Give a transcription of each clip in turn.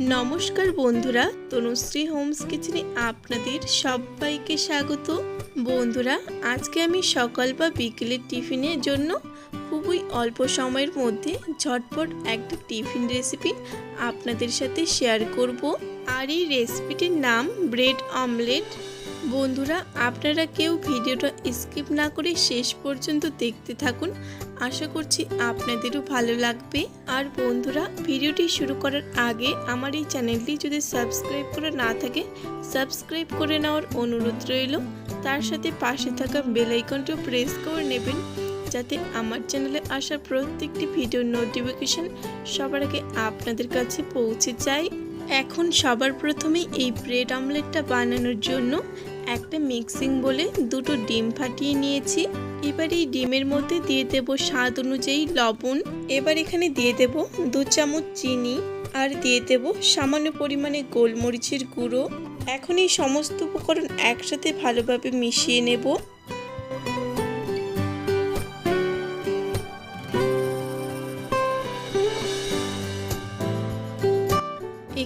নমস্কার বন্ধুরা তনুশ্রী হোমস কিচেনে আপনাদের সবাইকে স্বাগত। বন্ধুরা, আজকে আমি সকাল বা বিকেলের টিফিনের জন্য খুবই অল্প সময়ের মধ্যে ঝটপট একটা টিফিন রেসিপি আপনাদের সাথে শেয়ার করব। আর এই রেসিপিটির নাম ব্রেড অমলেট। বন্ধুরা, আপনারা কেউ ভিডিওটা স্কিপ না করে শেষ পর্যন্ত দেখতে থাকুন। আশা করছি আপনাদেরও ভালো লাগবে। আর বন্ধুরা, ভিডিওটি শুরু করার আগে আমার এই চ্যানেলটি যদি সাবস্ক্রাইব করা না থাকে, সাবস্ক্রাইব করে নেওয়ার অনুরোধ রইল। তার সাথে পাশে থাকা বেল আইকনটিও প্রেস করে নেবেন, যাতে আমার চ্যানেলে আসা প্রত্যেকটি ভিডিওর নোটিফিকেশন সবার আগে আপনাদের কাছে পৌঁছে যায়। এখন সবার প্রথমে এই ব্রেড অমলেটটা বানানোর জন্য একটা মিক্সিং বলে দুটো ডিম ফাটিয়ে নিয়েছি। এবার এই ডিমের মধ্যে দিয়ে দেব স্বাদ অনুযায়ী লবণ। এবার এখানে দিয়ে দেব দু চামচ চিনি আর দিয়ে দেব সামান্য পরিমাণে গোলমরিচের গুঁড়ো। এখন এই সমস্ত উপকরণ একসাথে ভালোভাবে মিশিয়ে নেব।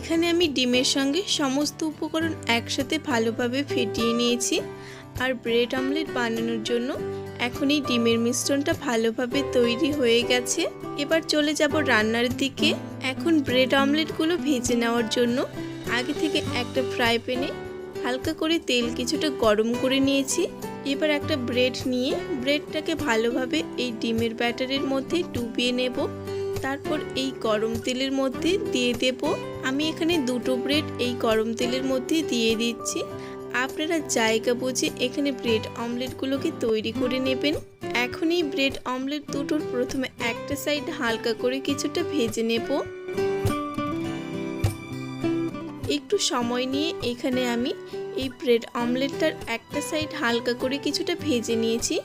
এখানে আমি ডিমের সঙ্গে সমস্ত উপকরণ একসাথে ভালোভাবে ফেটিয়ে নিয়েছি। আর ব্রেড অমলেট বানানোর জন্য এখন এই ডিমের মিশ্রণটা ভালোভাবে তৈরি হয়ে গেছে। এবার চলে যাব রান্নার দিকে। এখন ব্রেড অমলেটগুলো ভেজে নেওয়ার জন্য আগে থেকে একটা ফ্রাই প্যানে হালকা করে তেল কিছুটা গরম করে নিয়েছি। এবার একটা ব্রেড নিয়ে ব্রেডটাকে ভালোভাবে এই ডিমের ব্যাটারের মধ্যে ডুবিয়ে নেব। তারপর এই গরম তেলের মধ্যে দিয়ে দেব। আমি এখানে দুটো ব্রেড এই গরম তেলের মধ্যে দিয়ে দিচ্ছি। আপনারা জায়গা বুঝে এখানে ব্রেড অমলেটগুলোকে তৈরি করে নেবেন। এখন এই ব্রেড অমলেট দুটোর প্রথমে একটা সাইড হালকা করে কিছুটা ভেজে নেব। একটু সময় নিয়ে এখানে আমি এই ব্রেড অমলেটটার একটা সাইড হালকা করে কিছুটা ভেজে নিয়েছি।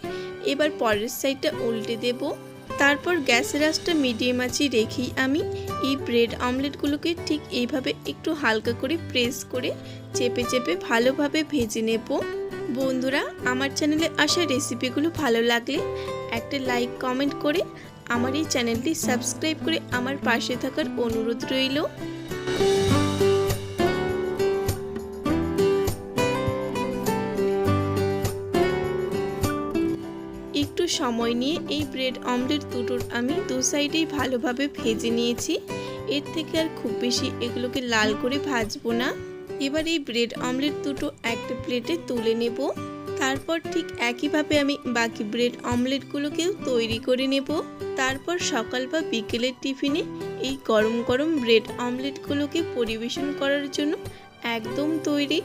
এবার পরের সাইডটা উল্টে দেবো। তারপর গ্যাসের আঁচটা মিডিয়াম আঁচে রেখেই আমি এই ব্রেড অমলেটগুলোকে ঠিক এইভাবে একটু হালকা করে প্রেস করে চেপে চেপে ভালোভাবে ভেজে নেব। বন্ধুরা, আমার চ্যানেলে আসা রেসিপিগুলো ভালো লাগলে একটা লাইক, কমেন্ট করে আমার এই চ্যানেলটি সাবস্ক্রাইব করে আমার পাশে থাকার অনুরোধ রইল। সময় নিয়ে এই ব্রেড অমলেট দুটোর আমি দু সাইডেই ভালোভাবে ভেজে নিয়েছি। এর থেকে আর খুব বেশি এগুলোকে লাল করে ভাজবো না। এবার এই ব্রেড অমলেট দুটো একটা প্লেটে তুলে নেব। তারপর ঠিক একইভাবে আমি বাকি ব্রেড অমলেটগুলোকেও তৈরি করে নেব। তারপর সকাল বা বিকেলের টিফিনে এই গরম গরম ব্রেড অমলেটগুলোকে পরিবেশন করার জন্য একদম তৈরি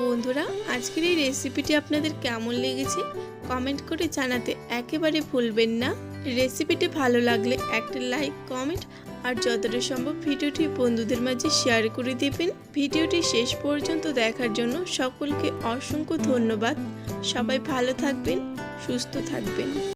বন্ধুরা, আজকের এই রেসিপিটি আপনাদের কেমন লেগেছে? কমেন্ট করে জানাতে একেবারে ভুলবেন না। রেসিপিটি ভালো লাগলে একটা লাইক কমেন্ট আর যতটা সম্ভব ভিডিওটি বন্ধুদের মাঝে শেয়ার করে দেবেন। ভিডিওটি শেষ পর্যন্ত দেখার জন্য সকলকে অসংখ্য ধন্যবাদ। সবাই ভালো থাকবেন, সুস্থ থাকবেন।